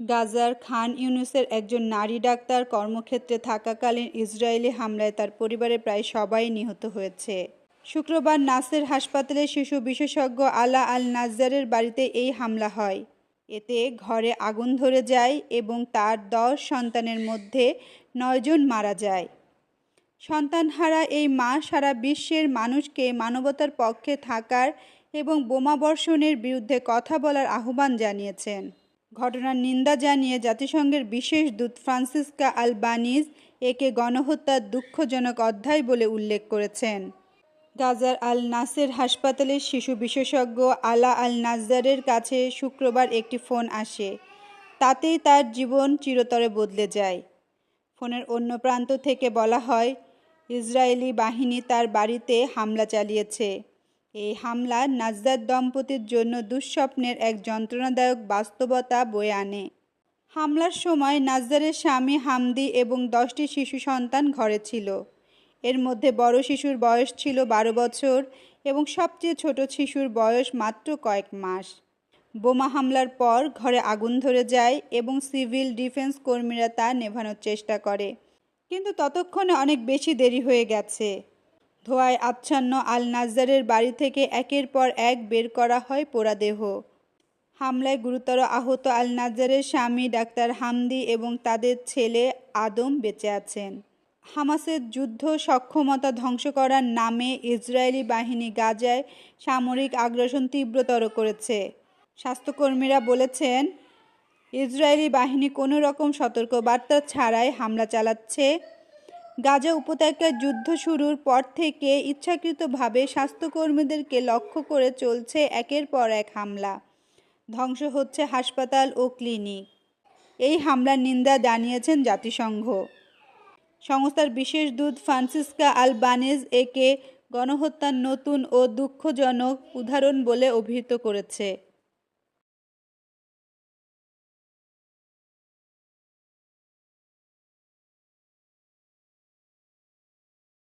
গাজার খান ইউনুসের একজন নারী ডাক্তার কর্মক্ষেত্রে থাকাকালীন ইসরায়েলি হামলায় তার পরিবারের প্রায় সবাই নিহত হয়েছে। শুক্রবার নাসের হাসপাতালে শিশু বিশেষজ্ঞ আলা আল নাজ্জারের বাড়িতে এই হামলা হয়। এতে ঘরে আগুন ধরে যায় এবং তার দশ সন্তানের মধ্যে নয়জন মারা যায়। সন্তানহারা এই মা সারা বিশ্বের মানুষকে মানবতার পক্ষে থাকার এবং বোমাবর্ষণের বিরুদ্ধে কথা বলার আহ্বান জানিয়েছেন। ঘটনার নিন্দা জানিয়ে জাতিসংঘের বিশেষ দূত ফ্রান্সিসকা আলবানিজ একে গণহত্যার দুঃখজনক অধ্যায় বলে উল্লেখ করেছেন। গাজার আল নাসের হাসপাতালের শিশু বিশেষজ্ঞ আলা আল নাজারের কাছে শুক্রবার একটি ফোন আসে। তাতেই তার জীবন চিরতরে বদলে যায়। ফোনের অন্য প্রান্ত থেকে বলা হয়, ইসরায়েলি বাহিনী তার বাড়িতে হামলা চালিয়েছে। এই হামলা নাজদার দম্পতির জন্য দুঃস্বপ্নের এক যন্ত্রণাদায়ক বাস্তবতা বয়ে আনে। হামলার সময় নাজদারের স্বামী হামদি এবং দশটি শিশু সন্তান ঘরে ছিল। এর মধ্যে বড় শিশুর বয়স ছিল বারো বছর এবং সবচেয়ে ছোট শিশুর বয়স মাত্র কয়েক মাস। বোমা হামলার পর ঘরে আগুন ধরে যায় এবং সিভিল ডিফেন্স কর্মীরা তা নেভানোর চেষ্টা করে। কিন্তু ততক্ষণে অনেক বেশি দেরি হয়ে গেছে। ধোঁয়ায় আচ্ছন্ন আল নাজারের বাড়ি থেকে একের পর এক বের করা হয় পোড়াদেহ। হামলায় গুরুতর আহত আল নাজারের স্বামী ডাক্তার হামদি এবং তাদের ছেলে আদম বেঁচে আছেন। হামাসের যুদ্ধ সক্ষমতা ধ্বংস করার নামে ইসরায়েলি বাহিনী গাজায় সামরিক আগ্রাসন তীব্রতর করেছে। স্বাস্থ্যকর্মীরা বলেছেন, ইসরায়েলি বাহিনী কোনো রকম সতর্কবার্তা ছাড়াই হামলা চালাচ্ছে গাজা উপত্যকার যুদ্ধ শুরুর পর থেকে ইচ্ছাকৃতভাবে স্বাস্থ্যকর্মীদেরকে লক্ষ্য করে চলছে একের পর এক হামলা। ধ্বংস হচ্ছে হাসপাতাল ও ক্লিনিক। এই হামলার নিন্দা জানিয়েছেন জাতিসংঘ। সংস্থার বিশেষ দূত ফ্রান্সিসকা আলবানেজ একে গণহত্যার নতুন ও দুঃখজনক উদাহরণ বলে অভিহিত করেছে।